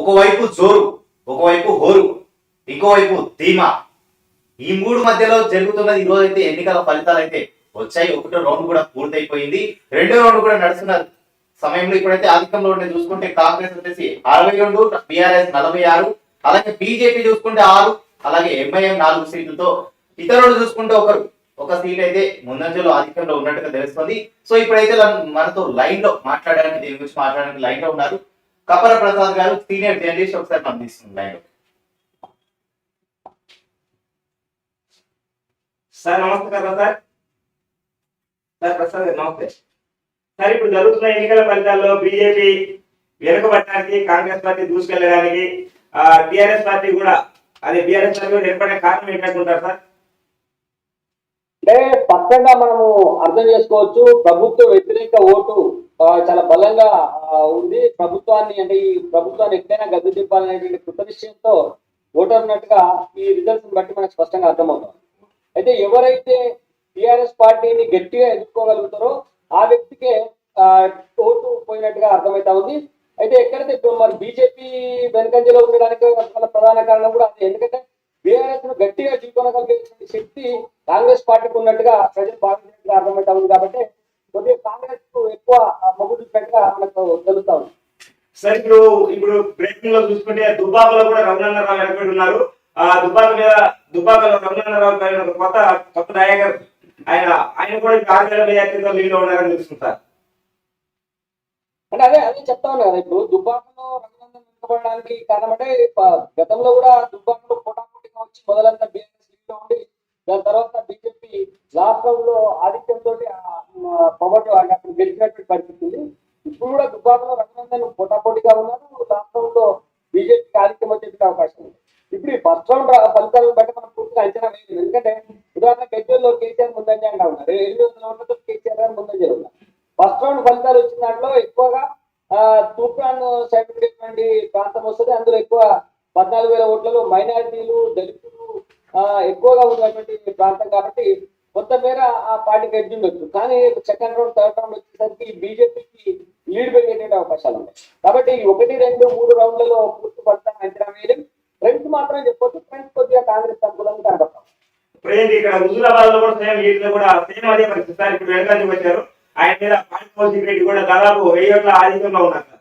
ఒకవైపు జోరు ఒకవైపు హోరు ఇంకోవైపు ధీమా. ఈ మూడు మధ్యలో జరుగుతున్నది ఈ రోజు అయితే ఎన్నికల ఫలితాలు అయితే వచ్చాయి. ఒకటో రౌండ్ కూడా పూర్తయిపోయింది. రెండో రౌండ్ కూడా నడుస్తున్న సమయంలో ఇప్పుడైతే ఆధిక్యంలో ఉండే చూసుకుంటే కాంగ్రెస్ వచ్చేసి అరవై రెండు బీఆర్ఎస్ నలభై ఆరు అలాగే బీజేపీ చూసుకుంటే ఆరు అలాగే ఎంఐఎం నాలుగు సీట్లతో ఇతరులు చూసుకుంటే ఒకరు. ఒక సీట్ అయితే ముందంజలో ఆధిక్యంలో ఉన్నట్టుగా తెలుస్తుంది. సో ఇప్పుడైతే మనతో లైన్లో మాట్లాడడానికి దీని గురించి మాట్లాడడానికి లైన్లో ఉన్నారు. కపర ప్రసాద్ గారు సీనియర్ జర్నలిస్ట్ ఒకసారి లో సార్ నమస్కారం సార్. సార్ ప్రసాద్ గారు నమస్తే. సార్ ఇప్పుడు జరుగుతున్న ఎన్నికల ఫలితాల్లో బీజేపీ వెనుకబడటానికి కాంగ్రెస్ పార్టీ దూసుకెళ్ళడానికి టిఆర్ఎస్ పార్టీ కూడా అదే బీఆర్ఎస్ పార్టీ కూడా ఏర్పడే కారణం ఏంటనుకుంటారు సార్? అంటే స్పష్టంగా మనము అర్థం చేసుకోవచ్చు ప్రభుత్వ వ్యతిరేక ఓటు చాలా బలంగా ఉంది. ప్రభుత్వాన్ని అంటే ఈ ప్రభుత్వాన్ని ఎక్కడైనా గద్దె దింపాలనేటువంటి కృత నిశ్చయంతో ఓటర్ ఈ రిజల్ట్స్ బట్టి మనకు స్పష్టంగా అర్థమవుతుంది. అయితే ఎవరైతే టిఆర్ఎస్ పార్టీని గట్టిగా ఎదుర్కోగలుగుతారో ఆ వ్యక్తికే ఓటు పోయినట్టుగా అర్థమవుతా ఉంది. అయితే ఎక్కడైతే ఇప్పుడు మరి బీజేపీ వెనుకంజలో ఉండడానికి ప్రధాన కారణం కూడా అదే. ఎందుకంటే బీఆర్ఎస్ను గట్టిగా చూపనగలిగే శక్తి కాంగ్రెస్ పార్టీకి ఉన్నట్టుగా ప్రజలు భావించినట్టుగా అర్థమవుతా ఉంది కాబట్టి కొద్దిగా కాంగ్రెస్కు ఎక్కువ మొగ్గు పెట్టగా మనకు తెలుస్తా ఉంది. సార్ ఇప్పుడు ఇప్పుడు బ్రేకింగ్లో చూసుకుంటే దుబ్బాకలో కూడా రఘునందరావు వెనకబడి ఉన్నారు. ఆ దుబ్బాక మీద దుబ్బాకలో రఘునందరావు పైన కొత్త కొత్త నాయకర్. ఆయన ఆయన కూడా ఇప్పుడు ఆరు వేల మెజార్టీతో లీడ్లో ఉన్నారని సార్. అంటే అదే అదే చెప్తా ఉన్నా కదా ఇప్పుడు దుబ్బాకలో రంగనందన్ వెనుకబడడానికి కారణం అంటే గతంలో కూడా దుబ్బాకలో పోటాపోటీగా వచ్చి మొదలంతా బీఆర్ఎస్ లీడ్లో ఉండి దాని తర్వాత బీజేపీ రాష్ట్రంలో ఆధిక్యంతో పొగటు అంటే అప్పుడు గెలిచినటువంటి పరిస్థితి ఉంది. ఇప్పుడు కూడా దుబ్బాకలో రఘునందన్ పోటాపోటీగా ఉన్నారు. రాష్ట్రంలో బీజేపీ ఆధిక్యం వచ్చేటువంటి అవకాశం ఉంది. ఇప్పుడు ఈ ఫస్ట్ రౌండ్ ఫలితాలను బట్టి మనం పూర్తిగా అంచనా వేయలేదు. ఎందుకంటే ఉదాహరణ గజ్వల్లో కేసీఆర్ ముందంజ అంటా ఉన్నారు. ఎనిమిది వందల ఓట్లతో కేసీఆర్ గారు ముందంజ ఉన్నారు. ఫస్ట్ రౌండ్ ఫలితాలు వచ్చిన దాంట్లో ఎక్కువగా తూప్రాన్ సైడ్ ఉండేటువంటి ప్రాంతం వస్తుంది. అందులో ఎక్కువ పద్నాలుగు వేల ఓట్లలో మైనారిటీలు దళితులు ఎక్కువగా ఉన్నటువంటి ప్రాంతం కాబట్టి కొంత మేర ఆ పార్టీకి ఎడ్జ్ ఉండొచ్చు. కానీ సెకండ్ రౌండ్ థర్డ్ రౌండ్ వచ్చేసరికి బీజేపీకి లీడ్ పెరిగేటువంటి అవకాశాలు ఉన్నాయి. కాబట్టి ఒకటి రెండు మూడు రౌండ్లలో పూర్తి ఫలితాన్ని అంచనా వేయలేం. ఫ్రెండ్స్ మాత్రం చెప్పొచ్చు. ఫ్రెండ్స్ కొద్దిగా కాంగ్రెస్ అనుకూలంగా కనబడతాం ఇప్పుడు ఇక్కడ హుజూరాబాద్లో కూడా సేమ్ వీటిలో కూడా సేమ్ అదే పరిస్థితి. సార్ ఇప్పుడు వెనకాల వచ్చారు. ఆయన మీద పాయింట్ రెడ్డి కూడా దాదాపు వెయ్యి ఓట్ల ఆధిక్యంలో ఉన్నారు సార్.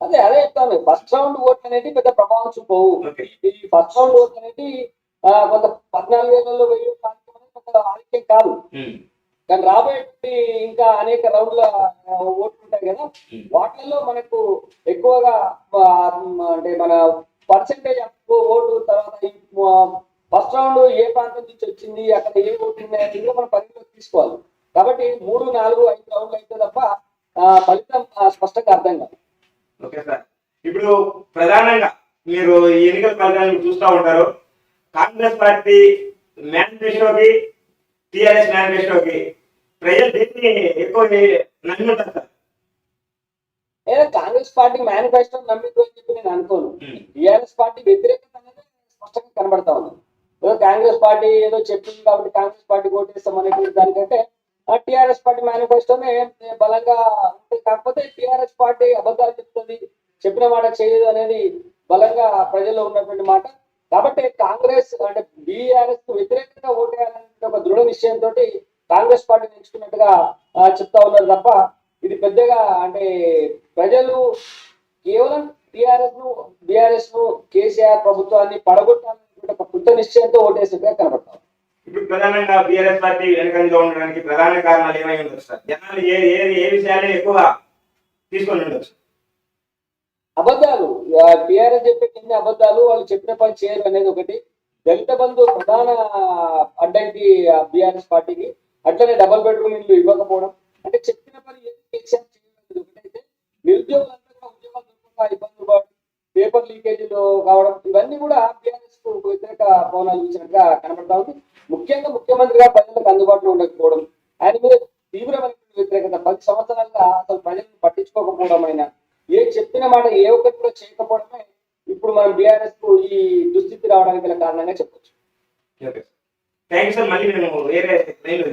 అదే అదే చెప్తాను. ఫస్ట్ రౌండ్ ఓట్లు అనేది పెద్ద ప్రభావం చూపవు. ఈ ఫస్ట్ రౌండ్ ఓట్లు అనేది కొంత పద్నాలుగు వేలలో వెయ్యి ఓట్ల ఆధిక్యం కాదు. కానీ రాబోయేటువంటి ఇంకా అనేక రౌండ్ల ఓట్లు ఉంటాయి కదా. వాటిల్లో మనకు ఎక్కువగా అంటే మన పర్సెంటేజ్ ఓటు తర్వాత ఫస్ట్ రౌండ్ ఏ ప్రాంతం నుంచి వచ్చింది అక్కడ ఏ ఓటు ఉన్నాయి అనేది కూడా మనం పరిగణలోకి తీసుకోవాలి. కాబట్టి మూడు నాలుగు ఐదు రౌండ్లు అయితే తప్ప ఫలితం స్పష్టంగా అర్థం కాదు. Okay sir. ఇప్పుడు ప్రధానంగా మీరు ఎన్నికల ఫలితాలను చూస్తూ ఉంటారు. కాంగ్రెస్ పార్టీ మేనిఫెస్టోకి టిఆర్ఎస్ మేనిఫెస్టోకి ప్రజలు దేన్ని ఎక్కువ నమ్మి ఉంటారు సార్ లేదా కాంగ్రెస్ పార్టీ మేనిఫెస్టో నమ్మింది అని చెప్పి నేను అనుకోను. టీఆర్ఎస్ పార్టీ వ్యతిరేకత అనేది స్పష్టంగా కనబడతా ఉంది. ఏదో కాంగ్రెస్ పార్టీ ఏదో చెప్పింది కాబట్టి కాంగ్రెస్ పార్టీ ఓటేస్తాం అనేటువంటి దానికంటే టిఆర్ఎస్ పార్టీ మేనిఫెస్టోనే బలంగా ఉంటుంది కాకపోతే టిఆర్ఎస్ పార్టీ అబద్ధాలు చెప్తుంది చెప్పిన మాట చేయదు అనేది బలంగా ప్రజల్లో ఉన్నటువంటి మాట. కాబట్టి కాంగ్రెస్ అంటే బీఆర్ఎస్కు వ్యతిరేకంగా ఓటేయాలనే ఒక దృఢ నిశ్చయంతో కాంగ్రెస్ పార్టీ ఎంచుకున్నట్టుగా చెప్తా ఉన్నారు తప్ప ఇది పెద్దగా అంటే ప్రజలు కేవలం టిఆర్ఎస్ను బిఆర్ఎస్ను కేసీఆర్ ప్రభుత్వాన్ని పడగొట్టాలనే ఒక కృత నిశ్చయంతో ఓటేసినట్టుగా కనబడతాం. ఇప్పుడు ప్రధానంగా బీఆర్ఎస్ పార్టీ వెనకంజలో ఉండడానికి ప్రధాన కారణాలు ఏమై ఉండొచ్చు సార్? జనాలు ఏ ఏ ఏ విషయాలు ఎక్కువ తీసుకొని ఉండొచ్చు. అబద్ధాలు టిఆర్ఎస్ చెప్పే కింద అబద్ధాలు వాళ్ళు చెప్పిన పని చేయరు అనేది ఒకటి. దళిత బంధు ప్రధాన అడ్డంకి బీఆర్ఎస్ పార్టీకి అట్లనే డబల్ బెడ్రూమ్ ఇల్లు ఇవ్వకపోవడం. అంటే చెప్పిన పని ఏది కేసీఆర్ చేయలేదు. ఒకటైతే నిరుద్యోగులంతా ఉద్యోగాలు దొరకకుండా ఇబ్బందులు పడడం పేపర్ లీకేజీలు కావడం ఇవన్నీ కూడా బీఆర్ఎస్కు వ్యతిరేక పవనాలు చూసినట్టుగా కనబడతా ఉంది. ముఖ్యంగా ముఖ్యమంత్రిగా ప్రజలకు అందుబాటులో ఉండకపోవడం ఆయన మీద తీవ్రమైన వ్యతిరేకత. పది సంవత్సరాలుగా అసలు ప్రజలను పట్టించుకోకపోవడం అయినా ఏ చెప్పిన మాట ఏ ఒక్కటి కూడా చేయకపోవడమే ఇప్పుడు మనం బీఆర్ఎస్కు ఈ దుస్థితి రావడానికి గల కారణంగా చెప్పొచ్చు. థ్యాంక్ యూ సార్ మళ్ళీ నేను వేరే లైన్లో